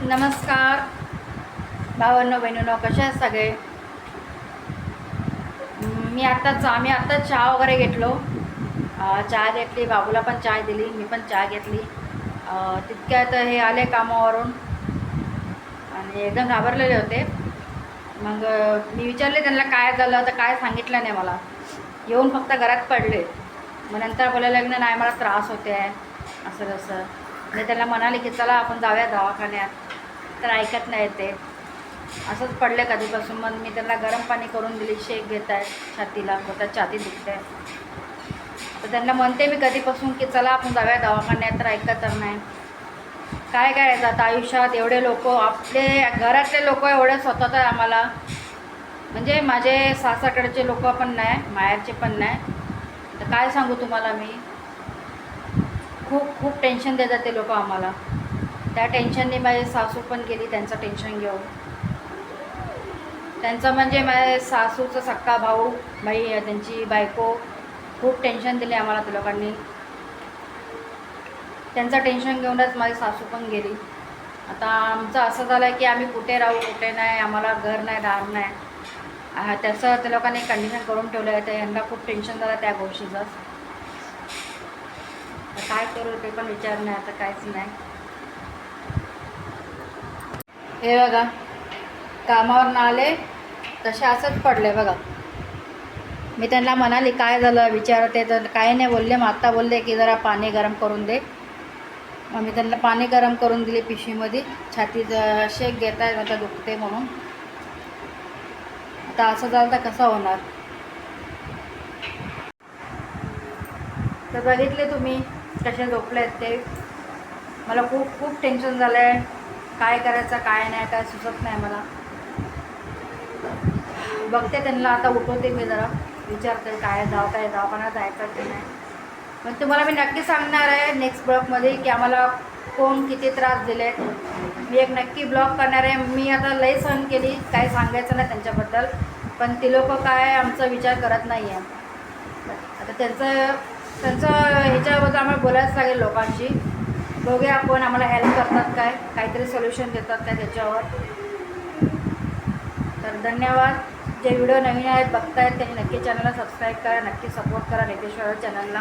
नमस्कार. भावांनो बहिणीनो कसे आहेत सगळे? मी आत्ताच आम्ही आत्ताच चहा वगैरे घेतलो. चहा घेतली बाबूला पण चहा दिली मी पण चहा घेतली. तितक्यात हे आले कामावरून. आणि एकदम घाबरलेले होते. मग मी विचारले त्यांना काय झालं तर काय सांगितलं नाही मला. येऊन फक्त घरात पडले. मग नंतर बोलायला लागलं नाही मला त्रास होते आहे असं तसं आणि त्याला म्हणाले की चला आपण जाऊया दवाखान्यात. तर ऐकत नाही ते. असंच पडले कधीपासून. मग मी त्यांना गरम पाणी करून दिली शेक घेत आहे छातीला. बोलतात छाती दुखते. तर त्यांना म्हणते मी कधीपासून की चला आपण जाऊया दवाखान्यात. तर ऐकत तर नाही. काय काय येतात आयुष्यात? एवढे लोक आपले घरातले लोक एवढे स्वतःच आम्हाला. म्हणजे माझे सासाकडचे लोक पण नाही माहेरचे पण नाही. तर काय सांगू तुम्हाला मी? खूप खूप टेन्शन देतात ते लोक आम्हाला. त्या टेन्शनने माझे सासू पण गेली त्यांचं टेन्शन घेऊन. त्यांचं म्हणजे माझ्या सासूचा सक्का भाऊ बाई त्यांची बायको खूप टेन्शन दिले आम्हाला त्या लोकांनी. त्यांचं टेन्शन घेऊनच माझी सासू पण गेली. आता आमचं असं झालं आहे की आम्ही कुठे राहू कुठे नाही आम्हाला घर नाही दार नाही. त्याचं त्या लोकांनी कंडिशन करून ठेवलं आहे तर यांना खूप टेन्शन झालं त्या गोष्टीचं. काय करू ते पण विचार नाही आता काहीच नाही. हे बघा कामावर आले तसे असंच पडले बघा. मी त्यांना म्हणाली काय झालं? विचारते तर काय नाही बोलले. मग आत्ता बोलले की जरा पाणी गरम करून दे. मग मी त्यांना पाणी गरम करून दिले पिशवीमध्ये छातीचं शेक घेत आहे आता दुखते म्हणून. आता असं झालं तर कसं होणार? तर बघितले तुम्ही कसे झोपले आहेत ते. मला खूप खूप टेन्शन झालं आहे काय करायचं काय नाही काय सुचत नाही मला. बघते त्यांना आता उठवते मी जरा. विचारते काय जाव काय दवाखान्यात जायचं की नाही. पण तुम्हाला मी नक्की सांगणार आहे नेक्स्ट ब्लॉगमध्ये की आम्हाला कोण किती त्रास दिले मी एक नक्की ब्लॉग करणार आहे. मी आता लई सहन केली काय सांगायचं नाही त्यांच्याबद्दल. पण ती लोक काय आमचा विचार करत नाही आहे आता त्यांचं त्यांचं ह्याच्याबद्दल आम्हाला बोलायच लागेल लोकांशी. बघूया आपण आम्हाला हेल्प करतात काय काहीतरी सोल्युशन देतात काय त्याच्यावर. तर धन्यवाद. जे व्हिडिओ नवीन आहेत बघतायत त्यांनी नक्की चॅनलला सबस्क्राईब करा नक्की सपोर्ट करा नितेश्वर चॅनलला